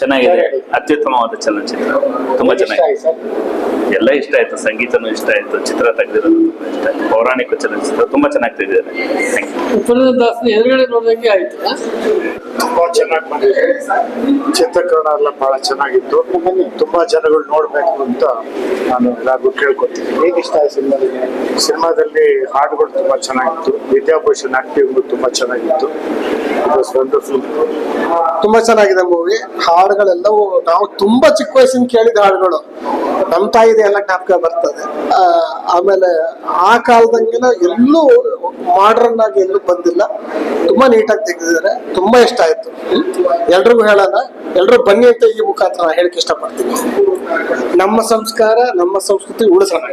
ಚೆನ್ನಾಗಿದೆ. ಅತ್ಯುತ್ತಮವಾದ ಚಲನಚಿತ್ರ. ತುಂಬಾ ಚೆನ್ನಾಗಿದೆ. ಎಲ್ಲ ಇಷ್ಟ ಆಯ್ತು. ಸಂಗೀತನೂ ಇಷ್ಟ ಆಯ್ತು. ಚಿತ್ರ ತೆಗೆದಿರೋದು ತುಂಬಾ ಇಷ್ಟ ಆಯ್ತು. ಪೌರಾಣಿಕ ಚಲನಚಿತ್ರ ತುಂಬಾ ಚೆನ್ನಾಗಿ ತೆಗೆದಿದ್ದಾರೆ ಎದುರುಗಡೆ ನೋಡ್ದಂಗೆ ಆಯ್ತು ತುಂಬಾ ಚೆನ್ನಾಗಿ ಬಂದಿದೆ. ಚಿತ್ರೀಕರಣ ಎಲ್ಲ ಬಹಳ ಚೆನ್ನಾಗಿತ್ತು. ತುಂಬಾ ಜನಗಳು ನೋಡ್ಬೇಕು ಅಂತ ನಾನು ಎಲ್ಲರಿಗೂ ಕೇಳ್ಕೊತೀನಿ. ಹೇಗೆ ಇಷ್ಟ ಆಯ್ತು ಸಿನಿಮಾದಲ್ಲಿ? ಸಿನಿಮಾದಲ್ಲಿ ಹಾಡುಗಳು ತುಂಬಾ ಚೆನ್ನಾಗಿತ್ತು. ವಿದ್ಯಾಭೂಷಣ್ ಆಕ್ಟಿವ್ ತುಂಬಾ ಚೆನ್ನಾಗಿತ್ತು. ತುಂಬಾ ಚೆನ್ನಾಗಿದೆ ಮೂವಿ ಹಾಡುಗಳೆಲ್ಲವೂ, ನಾವು ತುಂಬಾ ಚಿಕ್ಕ ವಯಸ್ಸಿನ ಕೇಳಿದ ಹಾಡುಗಳು. ನಮ್ ತಾಯಿದೆ ಎಲ್ಲ ಜ್ಞಾಪಕ ಬರ್ತದೆ. ಆಮೇಲೆ ಆ ಕಾಲದಂಗೆನ ಎಲ್ಲೂ ಮಾಡ್ರನ್ ಆಗಿ ಎಲ್ಲೂ ಬಂದಿಲ್ಲ. ತುಂಬಾ ನೀಟಾಗಿ ತೆಗೆದಿದ್ದಾರೆ. ತುಂಬಾ ಇಷ್ಟ ಆಯ್ತು. ಎಲ್ರಿಗೂ ಹೇಳೋಣ. ಎಲ್ರು ಬನ್ನಿ ಅಂತ ಈ ಮುಖಾಂತರ ಹೇಳಕ್ ಇಷ್ಟಪಡ್ತೀನಿ. ನಮ್ಮ ಸಂಸ್ಕಾರ, ನಮ್ಮ ಸಂಸ್ಕೃತಿ ಉಳಿಸೋಣ.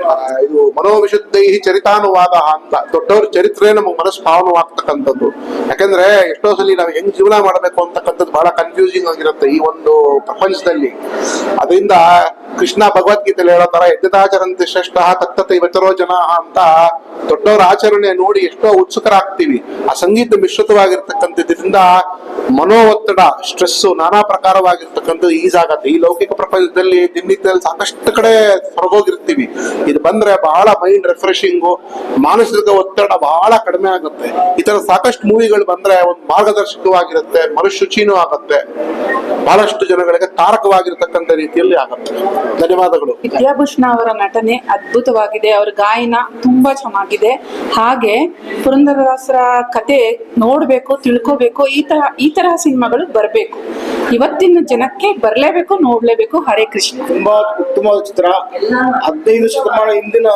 ಇದು ಮನೋವಿಶುದ್ಧೈ ಚರಿತಾನುವಾದ ಅಂತ. ದೊಡ್ಡವ್ರ ಚರಿತ್ರೆ ನಮಗೆ ಮನಸ್ಸು ಪಾವನವಾಗ್ತಕ್ಕಂಥದ್ದು ಯಾಕಂದ್ರೆ ಎಷ್ಟೋ ಸಲ ನಾವು ಹೆಂಗ್ ಜೀವನ ಮಾಡಬೇಕು ಅಂತಕ್ಕಂಥದ್ದು ಬಹಳ ಕನ್ಫ್ಯೂಸಿಂಗ್ ಆಗಿರುತ್ತೆ ಈ ಒಂದು ಪ್ರಪಂಚದಲ್ಲಿ. ಅದರಿಂದ ಕೃಷ್ಣ ಭಗವದ್ಗೀತೆಯಲ್ಲಿ ಹೇಳೋ ತರ ಯಜ್ಞತಾಚರಂತೆ ಶ್ರೇಷ್ಠ ತತ್ತತೆ ಇವತ್ತರೋ ಜನ ಅಂತ ದೊಡ್ಡವರ ಆಚರಣೆ ನೋಡಿ ಎಷ್ಟೋ ಉತ್ಸುಕರಾಗ್ತೀವಿ. ಆ ಸಂಗೀತ ಮಿಶ್ರಿತವಾಗಿರ್ತಕ್ಕಂಥದ್ರಿಂದ ಮನೋ ಒತ್ತಡ ಸ್ಟ್ರೆಸ್ ನಾನಾ ಪ್ರಕಾರವಾಗಿರ್ತಕ್ಕಂಥದ್ದು ಈಸ್ ಆಗತ್ತೆ. ಈ ಲೌಕಿಕ ಪ್ರಪಂಚದಲ್ಲಿ ದಿನನಿತ್ಯದಲ್ಲಿ ಸಾಕಷ್ಟು ಕಡೆ ಹೊರಗೋಗಿರ್ತೀವಿ. ಇದು ಬಂದ್ರೆ ಬಹಳ ಮೈಂಡ್ ರಿಫ್ರೆಶಿಂಗು ಮಾನಸಿಕ ಒತ್ತಡ ಬಹಳ ಕಡಿಮೆ ಆಗುತ್ತೆ. ಈ ತರ ಸಾಕಷ್ಟು ಮೂವಿಗಳು ಬಂದ್ರೆ ಒಂದು ಮಾರ್ಗದರ್ಶಕವಾಗಿರುತ್ತೆ ಮನುಶುಚಿನೂ ಆಗತ್ತೆ. ಬಹಳಷ್ಟು ಜನಗಳಿಗೆ ತಾರಕವಾಗಿರ್ತಕ್ಕಂಥ ರೀತಿಯಲ್ಲಿ ಆಗುತ್ತೆ. ಧನ್ಯವಾದಗಳು. ವಿದ್ಯಾಭೂಷಣ ಅವರ ನಟನೆ ಅದ್ಭುತವಾಗಿದೆ. ಅವರ ಗಾಯನ ತುಂಬಾ ಚೆನ್ನಾಗಿದೆ. ಹಾಗೆ ಪುರಂದರದಾಸರ ಕತೆ ನೋಡ್ಬೇಕು, ತಿಳ್ಕೋಬೇಕು, ಈ ತರ, ಈ ತರಹ ಸಿನಿಮಾಗಳು ಬರಬೇಕು. ಇವತ್ತಿನ ಜನಕ್ಕೆ ಬರಲೇಬೇಕು, ನೋಡ್ಲೇಬೇಕು. ಹರೇ ಕೃಷ್ಣ. ತುಂಬಾ ಉತ್ತಮವಾದ ಚಿತ್ರ. ಹದಿನೈದು ಶತಮಾನ ಹಿಂದಿನ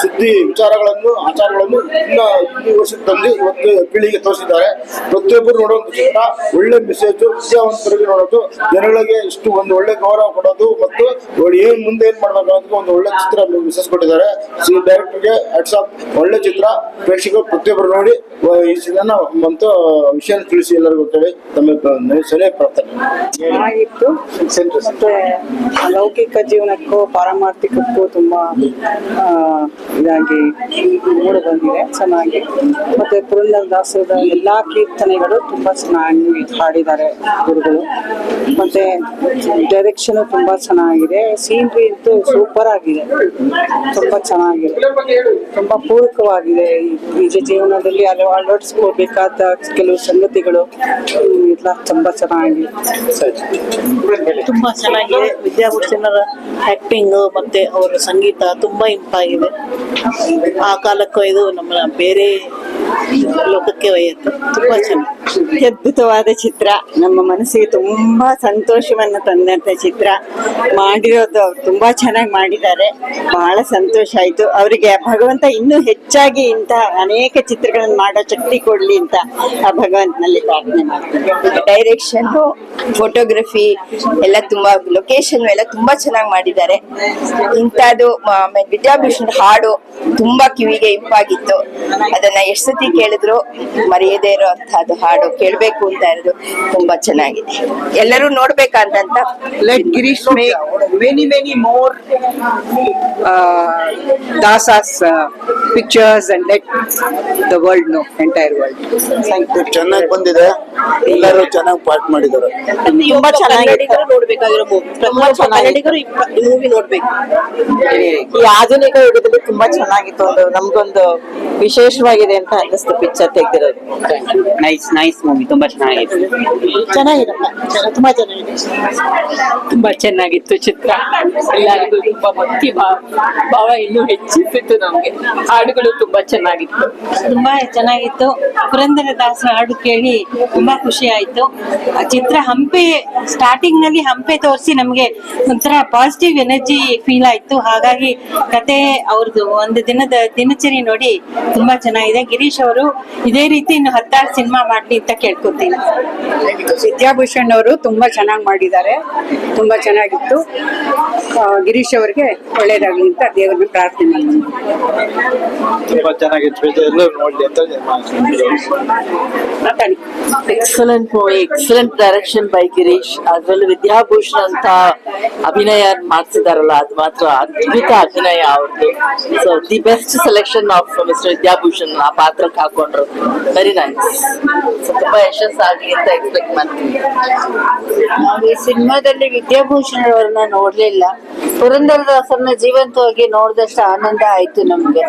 ಸುದ್ದಿ ವಿಚಾರಗಳನ್ನು, ಆಚಾರಗಳನ್ನು ಇನ್ನ ಈ ವರ್ಷಕ್ಕೆ ತಂದು ಇವತ್ತು ಪೀಳಿಗೆ ತೋರಿಸಿದ್ದಾರೆ. ಪ್ರತಿಯೊಬ್ಬರು ನೋಡುವಂತ ಚಿತ್ರ, ಒಳ್ಳೆ ಮೆಸೇಜ್ ವಿದ್ಯಾವಂತರಿಗೆ ನೋಡೋದು, ಜನಗಳಿಗೆ ಇಷ್ಟು ಒಂದು ಒಳ್ಳೆ ಗೌರವ ಕೊಡೋದು ಮತ್ತು ಏನ್ ಮುಂದೆ ಏನ್ ಮಾಡ್ಬೇಕು ಅನ್ನೋದಕ್ಕೆ ಒಂದು ಒಳ್ಳೆ ಚಿತ್ರ ಮೆಸೇಜ್ ಕೊಟ್ಟಿದ್ದಾರೆ. ಸಿ ಡೈರೆಕ್ಟರ್ಗೆ ವಾಟ್ಸ್ಆಪ್ ಒಳ್ಳೆ ಚಿತ್ರ. ಪ್ರೇಕ್ಷಕರು ಪ್ರತಿಯೊಬ್ಬರು ನೋಡಿ, ಈ ಚಿತ್ರನ ಮತ್ತು ವಿಷಯ ತಿಳಿಸಿ ಎಲ್ಲರಿಗೂ ಅಂತೇಳಿ ತಮ್ಮ ಸಲಹೆ ಪ್ರಾರ್ಥನೆ ಚೆನ್ನಾಗಿತ್ತು. ಮತ್ತೆ ಲೌಕಿಕ ಜೀವನಕ್ಕೂ, ಪಾರಮಾರ್ಥಿಕಕ್ಕೂ ತುಂಬಾ ಇದಾಗಿ ಮೂಡಿ ಬಂದಿದೆ, ಚೆನ್ನಾಗಿ. ಮತ್ತೆ ಪುರಂದರದಾಸರ ಎಲ್ಲಾ ಕೀರ್ತನೆಗಳು ತುಂಬಾ ಚೆನ್ನಾಗಿ ಹಾಡಿದ್ದಾರೆ ಗುರುಗಳು. ಮತ್ತೆ ಡೈರೆಕ್ಷನ್ ತುಂಬಾ ಚೆನ್ನಾಗಿದೆ. ಸೀನ್ರಿ ಅಂತೂ ಸೂಪರ್ ಆಗಿದೆ. ತುಂಬಾ ಚೆನ್ನಾಗಿದೆ. ತುಂಬಾ ಪೂರಕವಾಗಿದೆ. ನಿಜ ಜೀವನದಲ್ಲಿ ಅಲ್ಲಿ ಅಳವಡಿಸ್ಕೋಬೇಕಾದ ಕೆಲವು ಸಂಗತಿಗಳು, ಎಲ್ಲ ತುಂಬಾ ಚೆನ್ನಾಗಿದೆ ತುಂಬಾ ಚೆನ್ನಾಗಿದೆ. ವಿದ್ಯಾಭೂಷಣರ ಆಕ್ಟಿಂಗ್ ಮತ್ತೆ ಅವರ ಸಂಗೀತ ತುಂಬಾ ಇಂಪಾಗಿದೆ ಆ ಕಾಲಕ್ಕೂ ಇದು ನಮ್ಮ ಬೇರೆ ಲೋಕಕ್ಕೆ ಒಯ್ಯುತ್ತೆ. ತುಂಬಾ ಚೆನ್ನಾಗಿ ಅದ್ಭುತವಾದ ಚಿತ್ರ. ನಮ್ಮ ಮನಸ್ಸಿಗೆ ತುಂಬಾ ಸಂತೋಷವನ್ನು ತಂದಂತ ಚಿತ್ರ. ಮಾಡಿರೋದು ಅವ್ರು ತುಂಬಾ ಚೆನ್ನಾಗಿ ಮಾಡಿದ್ದಾರೆ. ಬಹಳ ಸಂತೋಷ ಆಯ್ತು. ಅವರಿಗೆ ಭಗವಂತ ಇನ್ನೂ ಹೆಚ್ಚಾಗಿ ಇಂತಹ ಅನೇಕ ಚಿತ್ರಗಳನ್ನು ಮಾಡೋ ಶಕ್ತಿ ಕೊಡ್ಲಿ ಅಂತ ಆ ಭಗವಂತನಲ್ಲಿ ಪ್ರಾರ್ಥನೆ ಮಾಡ್ತೀನಿ. ಡೈರೆಕ್ಷನ್ ಫೋಟೋಗ್ರಫಿ ಎಲ್ಲ ತುಂಬಾ ಲೊಕೇಶನ್ ಎಲ್ಲ ತುಂಬಾ ಚೆನ್ನಾಗಿ ಮಾಡಿದ್ದಾರೆ. ಇಂಥದ್ದು ವಿದ್ಯಾಭೂಷಣ್ ಹಾಡು ತುಂಬಾ ಕಿವಿಗೆ ಇಂಪಾಗಿತ್ತು. ಅದನ್ನ ಎಷ್ಟು ಸತಿ ಕೇಳಿದ್ರು ಮರೆಯದೇ ಇರುವಂತಹದ್ದು ಹಾಡು. ಕೇಳ್ಬೇಕು ಅಂತ ಇರೋದು ತುಂಬಾ ಚೆನ್ನಾಗಿದೆ. ಎಲ್ಲರೂ ನೋಡ್ಬೇಕಂತ let Girish make many many more ದಾಸಾಸ್ pictures and let the world know entire world ಚೆನ್ನಾಗಿ ಬಂದಿದೆ. ಎಲ್ಲರೂ ಚೆನ್ನಾಗಿ ಪಾರ್ಟ್ ಮಾಡಿದ್ದಾರೆ. ತುಂಬಾ ಚೆನ್ನಾಗಿ ನೋಡ್ಬೇಕಾಗಿರೋ ಮೂವಿ ಕನ್ನಡಿಗರು ಈ ಮೂವಿ ನೋಡ್ಬೇಕು. ಈ ಆಧುನಿಕ ಯುಗದಲ್ಲಿ ತುಂಬಾ ಚೆನ್ನಾಗಿತ್ತು ಒಂದು ನಮ್ಗೊಂದು ವಿಶೇಷವಾಗಿದೆ ಅಂತ ಅನ್ನಿಸ್ತು ಪಿಕ್ಚರ್ ತೆಗ್ದಿರೋದು. ನೈಸ್ ನೈಸ್ ಮೂವಿ ತುಂಬಾ ಚೆನ್ನಾಗಿತ್ತು ಚೆನ್ನಾಗಿರುತ್ತೆ. ತುಂಬಾ ಚೆನ್ನಾಗಿದೆ. ತುಂಬಾ ಚೆನ್ನಾಗಿತ್ತು ಚಿತ್ರ. ಎಲ್ಲರಿಗೂ ತುಂಬಾ ಭಕ್ತಿ ಭಾವ ಭಾವ ಇನ್ನೂ ಹೆಚ್ಚಿಸಿತ್ತು ನಮ್ಗೆ. ಹಾಡುಗಳು ತುಂಬಾ ಚೆನ್ನಾಗಿತ್ತು. ತುಂಬಾ ಚೆನ್ನಾಗಿತ್ತು. ಪುರಂದರ ದಾಸ ಹಾಡು ಕೇಳಿ ತುಂಬಾ ಖುಷಿ ಆಯ್ತು. ಆ ಚಿತ್ರ ಹಂಪೆ ಸ್ಟಾರ್ಟಿಂಗ್ನಲ್ಲಿ ಹಂಪೆ ತೋರಿಸಿ ನಮ್ಗೆ ಒಂಥರ ಪಾಸಿಟಿವ್ ಎನರ್ಜಿ ಫೀಲ್ ಆಯ್ತು. ಹಾಗಾಗಿ ಕತೆ ಅವ್ರದ್ದು ಒಂದು ದಿನದ ದಿನಚರಿ ನೋಡಿ ತುಂಬಾ ಚೆನ್ನಾಗಿದೆ. ಗಿರೀಶ್ ಅವರು ಇದೇ ರೀತಿ ಇನ್ನು ಹತ್ತಾರು ಸಿನಿಮಾ ಮಾಡ್ಲಿ ಅಂತ ಕೇಳ್ಕೊತೀನಿ. ವಿದ್ಯಾಭೂಷಣ್ ಅವರು ತುಂಬಾ ಚೆನ್ನಾಗಿ ಮಾಡಿದ್ದಾರೆ. ತುಂಬಾ ಚೆನ್ನಾಗಿತ್ತು. ಗಿರೀಶ್ ಅವರಿಗೆ ಒಳ್ಳೇದಾಗ್ಲಿ ಅಂತ ದೇವರನ್ನ ಪ್ರಾರ್ಥನೆ ಮಾಡ್ತೀನಿ. ತುಂಬಾ ಚೆನ್ನಾಗಿತ್ತು. ಎಲ್ಲರೂ ನೋಡ್ಲಿ ಅಂತ excellent movie excellent direction by Girish ಅದ್ರಲ್ಲಿ ವಿದ್ಯಾಭೂಷಣ್ ಅಂತ ಅಭಿನಯ ಮಾಡ್ತಿದಾರಲ್ಲ ಅದು ಮಾತ್ರ ಅದ್ಭುತ ಅಭಿನಯ ಅವ್ರದ್ದು so the best selection of mister Vidyabhushan ಆ ಪಾತ್ರಕ್ಕೆ ಹಾಕೊಂಡ್ರು. ವೆರಿ ನೈಸ್ ತುಂಬಾ ಯಶಸ್ಸಾಗ್ಲಿ ಅಂತ ಎಕ್ಸ್ಪೆಕ್ಟ್ ಮಾಡ್ತೀನಿ. ನಾವು ಈ ಸಿನಿಮಾದಲ್ಲಿ ವಿದ್ಯಾಭೂಷಣ್ ಅವ್ರನ್ನ ನೋಡ್ಲಿಲ್ಲ. ಪುರಂದರದಾಸರನ್ನ ಜೀವಂತವಾಗಿ ನೋಡಿದಷ್ಟು ಆನಂದ ಆಯ್ತು ನಮ್ಗೆ.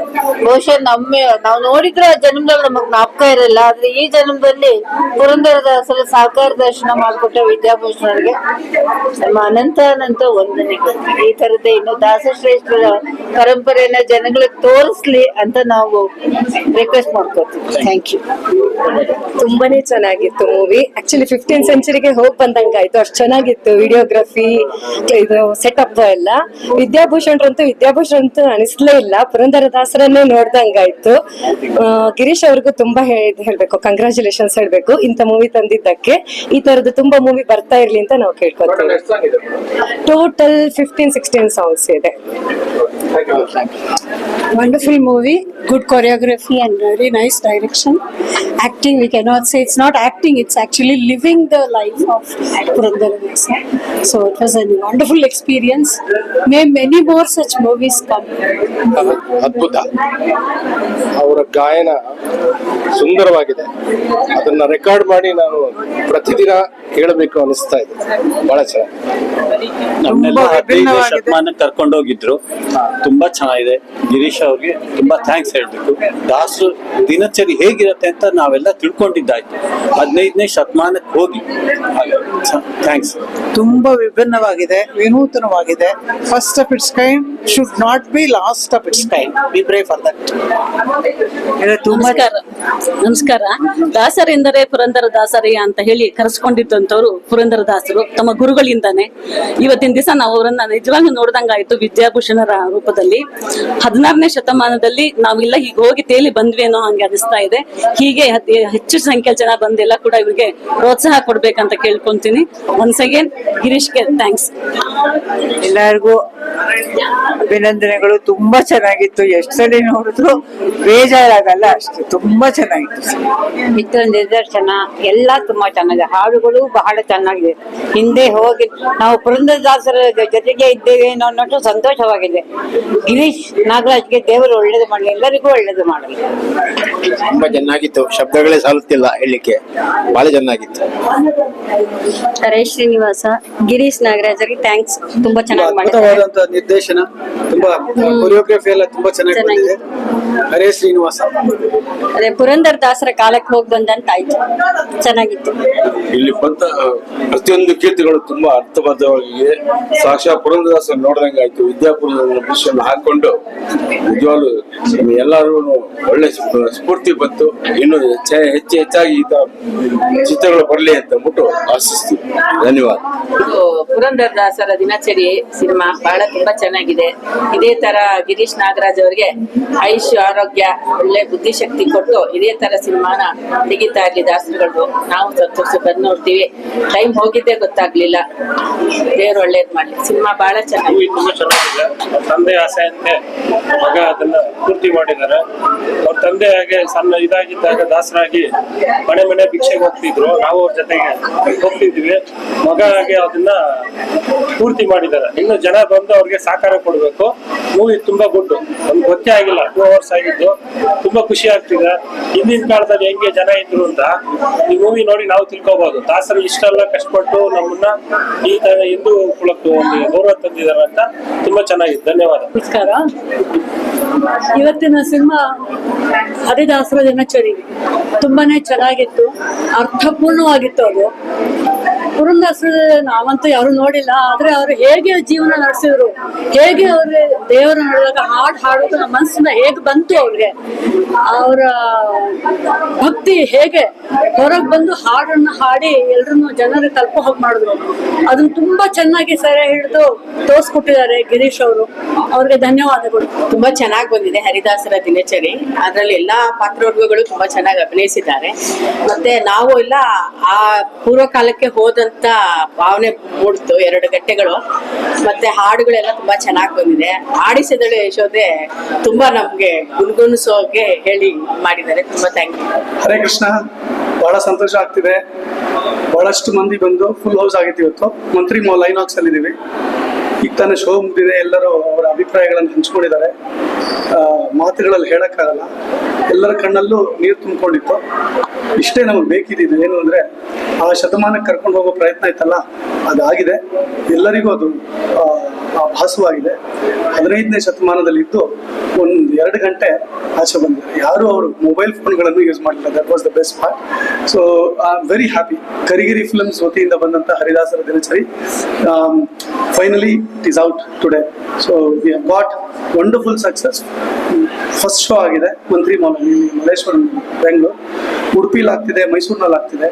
ಬಹುಶಃ ನಮ್ಮ, ನಾವು ನೋಡಿದ್ರೆ ಆ ಜನ್ಮದಲ್ಲಿ ನಮಗ್ ಜ್ಞಾಪಕ ಇರಲ್ಲ, ಆದ್ರೆ ಈ ಜನ್ಮದಲ್ಲಿ ಪುರಂದರದಾಸರ ಸಾಕಾರ ದರ್ಶನ ಮಾಡ್ಕೊಟ್ಟ ವಿದ್ಯಾಭೂಷಣರಿಗೆ ನಮ್ಮ ಅನಂತ ಅನಂತ ವಂದನೆಗಳು. ಈ ತರದ ಇನ್ನು ದಾಸಶ್ರೇಷ್ಠರ ಪರಂಪರೆಯನ್ನ ಜನಗಳಿಗೆ ತೋರಿಸ್ಲಿ ಅಂತ ನಾವು ರಿಕ್ವೆಸ್ಟ್ ಮಾಡ್ಕೊತೀವಿ. ಥ್ಯಾಂಕ್ ಯು ತುಂಬಾನೇ ಚೆನ್ನಾಗಿತ್ತು ಮೂವಿ ಆಕ್ಚುಲಿ ಫಿಫ್ಟೀನ್ ಸೆಂಚುರಿಗೆ ಹೋಗ್ ಬಂದಂಗಾಯ್ತು. ಅಷ್ಟು ಚೆನ್ನಾಗಿತ್ತು ವಿಡಿಯೋಗ್ರಫಿ ಇದು ಸೆಟಪ್ ಎಲ್ಲ. ವಿದ್ಯಾಭೂಷಣರಂತೂ ವಿದ್ಯಾಭೂಷಣ ಅಂತೂ ಅನಿಸ್ಲೇ ಇಲ್ಲ. ಪುರಂದರದಾಸರನ್ನೇ ನೋಡ್ದಂಗಾಯ್ತು. ಗಿರೀಶ್ ಅವ್ರಿಗೂ ತುಂಬಾ ಹೇಳ್ಬೇಕು ಕಂಗ್ರಾಚುಲೇಷನ್ಸ್ ಹೇಳ್ಬೇಕು ಇಂಥ ಮೂವಿ ತಂದಿದ್ದಕ್ಕೆ. ಈ ತರದ್ದು ತುಂಬಾ ಮೂವಿ ಬರ್ತಾ ಇರ್ಲಿ ಅಂತ ನಾವು ಕೇಳ್ಕೊತೇವೆ. ಟೋಟಲ್ ಫಿಫ್ಟೀನ್ ಸಿಕ್ಸ್ಟೀನ್ ಸಾಂಗ್ಸ್ ಇದೆ. Wonderful movie good choreography and very nice direction acting we can not say it's not acting it's actually living the life of Purandara so it was an wonderful experience May many more such movies come ಅದ್ಭುತ. ಅವರ ಗಾಯನ ಸುಂದರವಾಗಿದೆ. ಅದನ್ನ record ಮಾಡಿ ನಾನು ಪ್ರತಿದಿನ ಕೇಳಬೇಕು ಅನಿಸ್ತಾ ಇದೆ. ಬಹಳ ಚೆನ್ನಾಗಿ ಕರ್ಕೊಂಡೋಗಿದ್ರು ತುಂಬಾ ಚೆನ್ನಾಗಿದೆ. ಗಿರೀಶ್ ಅವ್ರಿಗೆ ತುಂಬಾ ಥ್ಯಾಂಕ್ಸ್ ಹೇಳ್ಬೇಕು. ದಾಸು ದಿನಚರಿ ಹೇಗಿರತ್ತೆ ಅಂತ ನಾವೆಲ್ಲ ತಿಳ್ಕೊಂಡಿದ್ದಾಯ್ತು. ಹದಿನೈದನೇ ಶತಮಾನಕ್ಕೆ ಹೋಗಿ. ಥ್ಯಾಂಕ್ಸ್ ತುಂಬಾ ವಿಭಿನ್ನವಾಗಿದೆ ವಿನೂತನವಾಗಿದೆ. First of its kind, should not be last of its kind. We pray for that ತುಂಬಾ ನಮಸ್ಕಾರ. ನಮಸ್ಕಾರ. ದಾಸರೆಂದರೆ ಪುರಂದರ ದಾಸರೇ ಅಂತ ಹೇಳಿ ಕರೆಸ್ಕೊಂಡಿದ್ದಂಥವ್ರು ಪುರಂದರ ದಾಸರು. ತಮ್ಮ ಗುರುಗಳಿಂದಾನೆ ಇವತ್ತಿನ ದಿವಸ ನಾವು ಅವರನ್ನ ನಿಜವಾಗ್ಲೂ ನೋಡ್ದಂಗಾಯ್ತು ವಿದ್ಯಾಭೂಷಣರ ರೂಪದಲ್ಲಿ. ಹದಿನಾರನೇ ಶತಮಾನದಲ್ಲಿ ನಾವೆಲ್ಲ ಈಗ ಹೋಗಿ ತೇಲಿ ಬಂದ್ವಿ ಅನ್ನೋ ಹಂಗೆ ಅನಿಸ್ತಾ ಇದೆ. ಹೀಗೆ ಅತಿ ಹೆಚ್ಚು ಸಂಖ್ಯೆ ಜನ ಬಂದೆಲ್ಲ ಕೂಡ ಇವರಿಗೆ ಪ್ರೋತ್ಸಾಹ ಕೊಡ್ಬೇಕಂತ ಕೇಳ್ಕೊಂತೀನಿ. ಒನ್ಸ್ ಅಗೇನ್ ಗಿರೀಶ್ಗೆ ಥ್ಯಾಂಕ್ಸ್. ಎಲ್ಲರಿಗೂ ಅಭಿನಂದನೆಗಳು. ತುಂಬಾ ಚೆನ್ನಾಗಿತ್ತು. ಎಷ್ಟು ಸಲ ನೋಡಿದ್ರು ಬೇಜಾರಾಗಲ್ಲ ಅಷ್ಟು. ತುಂಬಾ ಚೆನ್ನಾಗಿತ್ತು ಮಿತ್ರ ನಿರ್ದರ್ಶನ ಎಲ್ಲ ತುಂಬಾ ಚೆನ್ನಾಗಿದೆ. ಹಾಡುಗಳು ಬಹಳ ಚೆನ್ನಾಗಿದೆ. ಹಿಂದೆ ಹೋಗಿ ನಾವು ಪುರಂದರದಾಸರ ಜೊತೆಗೆ ಇದ್ದೇವೆ ಅನ್ನೋ ಅನ್ನೋಷ್ಟು ಸಂತೋಷವಾಗಿದೆ. ಗಿರೀಶ್ ನಾಗರಾಜ್ಗೆ ದೇವರು ಒಳ್ಳೇದು ಮಾಡಲಿ ಎಲ್ಲರಿಗೂ ಒಳ್ಳೇದು ಮಾಡಲಿ. ತುಂಬಾ ಚೆನ್ನಾಗಿತ್ತು. ಶಬ್ದಗಳೇ ಸಾಲುತ್ತಿಲ್ಲ ಹೇಳಲಿಕ್ಕೆ. ಬಹಳ ಚೆನ್ನಾಗಿತ್ತು. ಹರೇಶ್ ಶ್ರೀನಿವಾಸ. ಗಿರೀಶ್ ನಾಗರಾಜರಿಗೆ ಥ್ಯಾಂಕ್ಸ್ ತುಂಬಾ ಚೆನ್ನಾಗಿ ಮಾಡಿದ್ದಾರೆ. ಅದ್ಭುತವಾದಂತ ನಿರ್ದೇಶನ. ತುಂಬಾ ಕೊರಿಯೋಗ್ರಫಿ ಎಲ್ಲ ತುಂಬಾ ಚೆನ್ನಾಗಿ ಬಂದಿದೆ. ಹರೇ ಶ್ರೀನಿವಾಸ. ಅದೇ ಪುರಂದರ ದಾಸರ ಕಾಲಕ್ಕೆ ಹೋಗಿ ಬಂದಂತ ಆಯ್ತು. ಚೆನ್ನಾಗಿತ್ತು. ಇಲ್ಲಿ ಬಂದ ಪ್ರತಿಯೊಂದು ಕೀರ್ತಿಗಳು ತುಂಬಾ ಅರ್ಥಬದ್ಧವಾಗಿ ಸಾಕ್ಷಾ ಪುರಂದರದಾಸ ನೋಡಿದಂಗೆ ಆಯ್ತು. ವಿದ್ಯಾಪುರ ದೃಶ್ಯವನ್ನು ಹಾಕೊಂಡು ನಿಜವಾಗ್ಲು ಎಲ್ಲರೂ ಒಳ್ಳೆ ಸ್ಫೂ- ಸ್ಫೂರ್ತಿ ಬಂತು. ಇನ್ನು ಹೆಚ್ಚ- ಹೆಚ್ಚು ಹೆಚ್ಚಾಗಿ ಈ ತರ ಚಿತ್ರಗಳು ಬರಲಿ ಅಂತ ಅಂದ್ಬಿಟ್ಟು ಆಶಿಸ್ತೀವಿ. ಧನ್ಯವಾದ. ಪುರಂದರ ದಾಸರ ದಿನಚರಿ ಸಿನಿಮಾ ಬಹಳ ತುಂಬಾ ಚೆನ್ನಾಗಿದೆ. ಇದೇ ತರ ಗಿರೀಶ್ ನಾಗರಾಜ್ ಅವರಿಗೆ ಆಯುಷ್ ಆರೋಗ್ಯ ಒಳ್ಳೆ ಬುದ್ಧಿಶಕ್ತಿ ಕೊಟ್ಟು ಇದೇ ತರ ಸಿನಿಮಾನ ತೆಗಿತಾ ಇರ್ಲಿ ದಾಸರುಗಳು. ನಾವು ಸಂತೋಷ ಬಂದು ನೋಡ್ತೀವಿ ಟೈಮ್ ಹೋಗಿದ್ದೇ ಗೊತ್ತಾಗ್ಲಿಲ್ಲ. ದೇವ್ರು ಒಳ್ಳೇದ್ ಮಾಡ್ಲಿ. ಸಿನಿಮಾ ಬಹಳ ಚೆನ್ನಾಗಿ ತುಂಬಾ ಚೆನ್ನಾಗಿದೆ. ತಂದೆ ಆಸೆಯಂತೆ ಮಗ ಅದನ್ನ ಪೂರ್ತಿ ಮಾಡಿದ್ದಾರೆ. ಅವ್ರ ತಂದೆ ಹಾಗೆ ಸಣ್ಣ ಇದಾಗಿದ್ದಾಗ ದಾಸರಾಗಿ ಮನೆ ಮನೆ ಭಿಕ್ಷೆಗೆ ಹೋಗ್ತಿದ್ರು. ನಾವು ಅವ್ರ ಜೊತೆಗೆ ಹೋಗ್ತಿದ್ವಿ. ಮಗ ಹಾಗೆ ಅದನ್ನ ಪೂರ್ತಿ ಮಾಡಿದ್ದಾರೆ. ಇನ್ನು ಜನ ಬಂದು ಅವ್ರಿಗೆ ಸಹಕಾರ ಕೊಡ್ಬೇಕು. ಮೂವಿ ತುಂಬಾ ಗುಡ್ ನಮ್ಗೆ ಗೊತ್ತೇ ಆಗಿಲ್ಲ. ಟೂ ಅವರ್ಸ್ ಆಗಿದ್ದು ತುಂಬಾ ಖುಷಿ ಆಗ್ತಿದೆ. ಹಿಂದಿನ ಕಾಲದಲ್ಲಿ ಹೆಂಗೆ ಜನ ಇದ್ರು ಅಂತ ಈ ಮೂವಿ ನೋಡಿ ನಾವು ತಿಳ್ಕೊಬಹುದು ದಾಸರು ಇಷ್ಟೆಲ್ಲ ಕಷ್ಟಪಟ್ಟು ನಮ್ಮನ್ನ ಈ ತರ ಹಿಂದೂ ಕುಳಕ್ಕೆ ಒಂದು ಗೌರವ ತಂದಿದ್ದಾರೆ ಅಂತ ತುಂಬಾ ಚೆನ್ನಾಗಿದೆ ಧನ್ಯವಾದ. ನಮಸ್ಕಾರ. ಇವತ್ತಿನ ಸಿನಿಮಾ ಹರಿದಾಸರ ದಿನಚರಿ. ತುಂಬಾನೇ ಚೆನ್ನಾಗಿತ್ತು. ಅರ್ಥಪೂರ್ಣವಾಗಿತ್ತು ಅದು. ಪುರಂದಾಸರ ನಾವಂತೂ ಯಾರು ನೋಡಿಲ್ಲ, ಆದ್ರೆ ಅವ್ರು ಹೇಗೆ ಜೀವನ ನಡೆಸಿದ್ರು, ಹೇಗೆ ಅವ್ರ ದೇವರ ನೋಡಿದಾಗ ಹಾಡು ಹಾಡೋದು ನಮ್ಮ ಮನಸ್ಸಿನ ಹೇಗೆ ಬಂತು ಅವ್ರಿಗೆ. ಅವರ ಭಕ್ತಿ ಹೇಗೆ ಹೊರಗೆ ಬಂದು ಹಾಡನ್ನ ಹಾಡಿ ಎಲ್ರನ್ನು ಜನರಿಗೆ ತಲುಪೋ ಹೋಗಿ ಮಾಡಿದ್ರು. ಅದನ್ನ ತುಂಬಾ ಚೆನ್ನಾಗಿ ಸೆರೆ ಹಿಡಿದು ತೋರಿಸ್ಕೊಟ್ಟಿದ್ದಾರೆ ಗಿರೀಶ್ ಅವರು. ಅವ್ರಿಗೆ ಧನ್ಯವಾದಗಳು. ತುಂಬಾ ಚೆನ್ನಾಗಿ ಬಂದಿದೆ ಹರಿದಾಸರ ದಿನಚರಿ. ಅದ್ರಲ್ಲಿ ಎಲ್ಲಾ ಪಾತ್ರವರ್ಗಗಳು ತುಂಬಾ ಚೆನ್ನಾಗಿ ಅಭಿನಯಿಸಿದ್ದಾರೆ. ಮತ್ತೆ ನಾವು ಎಲ್ಲ ಆ ಪೂರ್ವ ಕಾಲಕ್ಕೆ ಹೋದಂತ ಭಾವನೆ ಮೂಡ್ತು ಎರಡು ಗಂಟೆಗಳು. ಮತ್ತೆ ಹಾಡುಗಳೆಲ್ಲ ತುಂಬಾ ಚೆನ್ನಾಗಿ ಬಂದಿದೆ. ಆಡಿಸಿದಳು ಯಶೋದೆ ತುಂಬಾ ನಮ್ಗೆ ಗುಣಗುಣಿಸೋಗೆ ಹೇಳಿ ಮಾಡಿದ್ದಾರೆ. ತುಂಬಾ ಥ್ಯಾಂಕ್ ಯು ಹರೇ ಕೃಷ್ಣ, ಬಹಳ ಸಂತೋಷ ಆಗ್ತಿದೆ. ಬಹಳಷ್ಟು ಮಂದಿ ಬಂದು ಫುಲ್ ಹೌಸ್ ಆಗಿತ್ತು ಇವತ್ತು. ಮಂತ್ರಿ ಲೈನ್ ಹಾಕ್ಸ್ ಅಲ್ಲಿ ಇದೀವಿ ಈಗ ತಾನೇ ಶೋ ಮುಗಿದಿದೆ ಎಲ್ಲರೂ ಅವರ ಅಭಿಪ್ರಾಯಗಳನ್ನು ಹಂಚ್ಕೊಂಡಿದ್ದಾರೆ. ಮಾತುಗಳಲ್ಲಿ ಹೇಳೋಕ್ಕಾಗಲ್ಲ. ಎಲ್ಲರ ಕಣ್ಣಲ್ಲೂ ನೀರು ತುಂಬಿಕೊಂಡಿತ್ತು. ಇಷ್ಟೇ ನಮಗೆ ಬೇಕಿದ್ದು ಏನು ಅಂದ್ರೆ, ಆ ಶತಮಾನಕ್ಕೆ ಕರ್ಕೊಂಡು ಹೋಗೋ ಪ್ರಯತ್ನ ಇತ್ತಲ್ಲ, ಅದಾಗಿದೆ. ಎಲ್ಲರಿಗೂ ಅದು ಭಾಸವಾಗಿದೆ. ಹದಿನೈದನೇ ಶತಮಾನದಲ್ಲಿ ಇದ್ದು ಒಂದು ಎರಡು ಗಂಟೆ ಆಚೆ ಬಂದಿದೆ. ಯಾರು ಅವರು ಮೊಬೈಲ್ ಫೋನ್ಗಳನ್ನು ಯೂಸ್ ಮಾಡಿಲ್ಲ that was the best part so I am very happy Karigiri films ವತಿಯಿಂದ ಬಂದಂಥ ಹರಿದಾಸರ ದಿನಚರಿ finally it is out today so we got wonderful success first show ಆಗಿದೆ. ಮಂತ್ರಿ ಮಾಲ್ ಮಲ್ಲೇಶ್ವರಂ ಬೆಂಗಳೂರು ಉಡುಪಿಲಿ ಆಗ್ತಿದೆ ಮೈಸೂರಿನಲ್ಲಿ ಆಗ್ತಿದೆ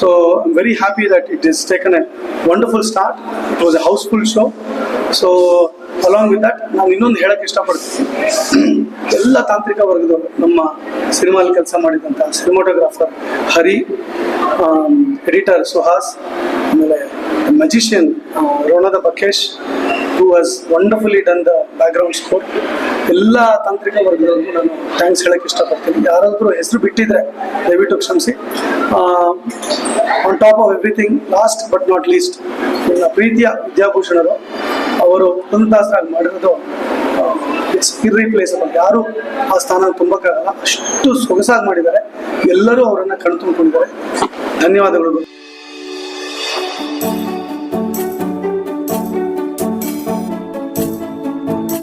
so I very happy that it is taken a wonderful start it was a house full show so along with that ನಾನು ಇನ್ನೊಂದು ಹೇಳಕ್ ಇಷ್ಟಪಡ್ತೀನಿ. ಎಲ್ಲ ತಾಂತ್ರಿಕ ವರ್ಗದವರು, ನಮ್ಮ ಸಿನಿಮಾದಲ್ಲಿ ಕೆಲಸ ಮಾಡಿದಂಥ ಸಿನಿಮಾಟೋಗ್ರಾಫರ್ ಹರಿ ಎಡಿಟರ್ ಸುಹಾಸ್, ಆಮೇಲೆ magician ರೋಣದ Bakesh who was wonderfully done the background score ಎಲ್ಲ ತಾಂತ್ರಿಕ ವರ್ಗದವ್ರಿಗೂ ನಾನು ಥ್ಯಾಂಕ್ಸ್ ಹೇಳಕ್ ಇಷ್ಟಪಡ್ತೀನಿ. ಯಾರಾದರೂ ಹೆಸರು ಬಿಟ್ಟಿದ್ರೆ ದಯವಿಟ್ಟು ಕ್ಷಮಿಸಿ. On top of everything last but not least ನನ್ನ ಪ್ರೀತಿಯ ವಿದ್ಯಾಭೂಷಣರು, ಅವರು ಕುಂದಾಸರಾಗಿ ಮಾಡಿರೋದು ಇಟ್ಸ್ ಇರ್ರಿಪ್ಲೇಸಬಲ್ ಯಾರು ಆ ಸ್ಥಾನ ತುಂಬಕ್ಕಾಗಲ್ಲ ಅಷ್ಟು ಸೊಗಸಾಗಿ ಮಾಡಿದ್ದಾರೆ. ಎಲ್ಲರೂ ಅವರನ್ನ ಕಣ್ತುಂಬಿಕೊಂಡಿದ್ದಾರೆ. ಧನ್ಯವಾದಗಳು.